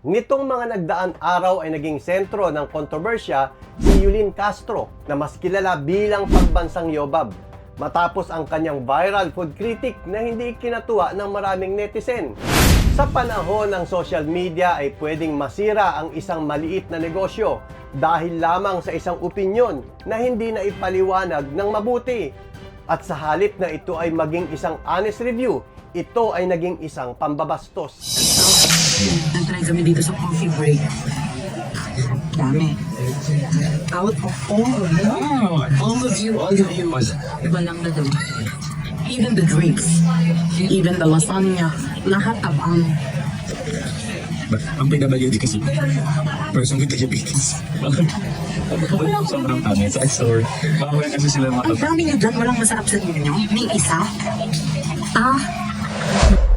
Nitong mga nagdaan araw ay naging sentro ng kontrobersya si Yulin Castro na mas kilala bilang pagbansang Yobab matapos ang kanyang viral food critic na hindi kinatuwa ng maraming netizen. Sa panahon ng social media ay pwedeng masira ang isang maliit na negosyo dahil lamang sa isang opinyon na hindi na ipaliwanag ng mabuti. At sa halip na ito ay maging isang honest review, ito ay naging isang pambabastos. Nag-try kami dito sa coffee break. Dami. Out of all of you, all of you, all of you, iba lang na dami. Even the drinks, even the lasagna, lahat tabang. But ang PWD kasi, person with diabetes. Sobrang tamis. I'm sorry. Bawal kasi sila Ang makapag... dami niyo dyan, walang masarap sa inyo. May isa. Ah,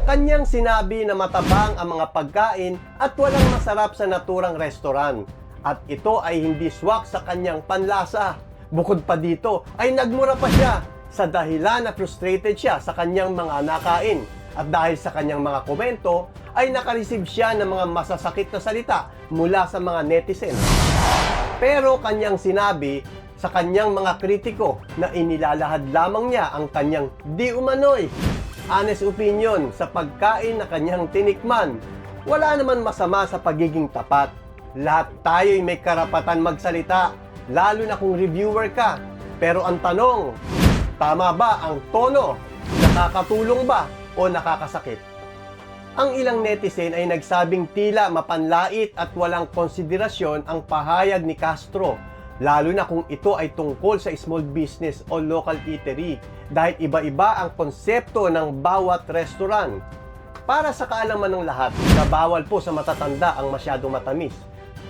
Kanyang sinabi na matabang ang mga pagkain at walang masarap sa naturang restoran. At ito ay hindi swak sa kanyang panlasa. Bukod pa dito ay nagmura pa siya sa dahilan na frustrated siya sa kanyang mga nakain. At dahil sa kanyang mga komento ay nakareceive siya ng mga masasakit na salita mula sa mga netizen. Pero kanyang sinabi sa kanyang mga kritiko na inilalahad lamang niya ang kanyang di umano'y honest opinion sa pagkain na kanyang tinikman. Wala naman masama sa pagiging tapat. Lahat tayo'y may karapatan magsalita, lalo na kung reviewer ka. Pero ang tanong, tama ba ang tono? Nakakatulong ba o nakakasakit? Ang ilang netizen ay nagsabing tila mapanlait at walang konsiderasyon ang pahayag ni Castro, lalo na kung ito ay tungkol sa small business o local eatery dahil iba-iba ang konsepto ng bawat restaurant. Para sa kaalaman ng lahat, na bawal po sa matatanda ang masyadong matamis.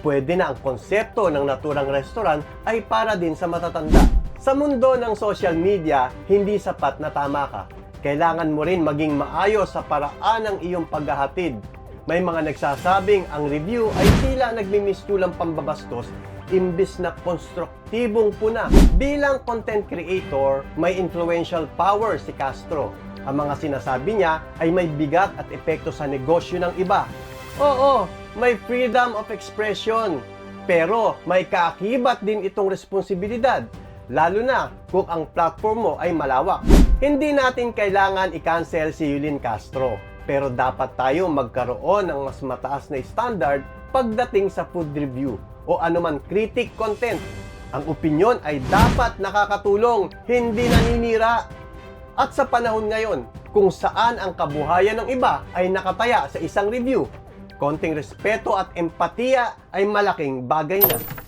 Pwede na ang konsepto ng naturang restaurant ay para din sa matatanda. Sa mundo ng social media, hindi sapat na tama ka kailangan mo rin maging maayos sa paraan ng iyong paghahatid. May mga nagsasabing ang review ay tila nagmimistulang pambabastos imbis na konstruktibong puna. Bilang content creator, may influential power si Castro. Ang mga sinasabi niya ay may bigat at epekto sa negosyo ng iba. Oo, may freedom of expression. Pero may kaakibat din itong responsibilidad lalo na kung ang platform mo ay malawak. Hindi natin kailangan i-cancel si Yulin Castro, pero dapat tayo magkaroon ng mas mataas na standard pagdating sa food review o anuman critic content. Ang opinyon ay dapat nakakatulong, hindi naninira. At sa panahon ngayon, kung saan ang kabuhayan ng iba ay nakataya sa isang review, konting respeto at empatiya ay malaking bagay na.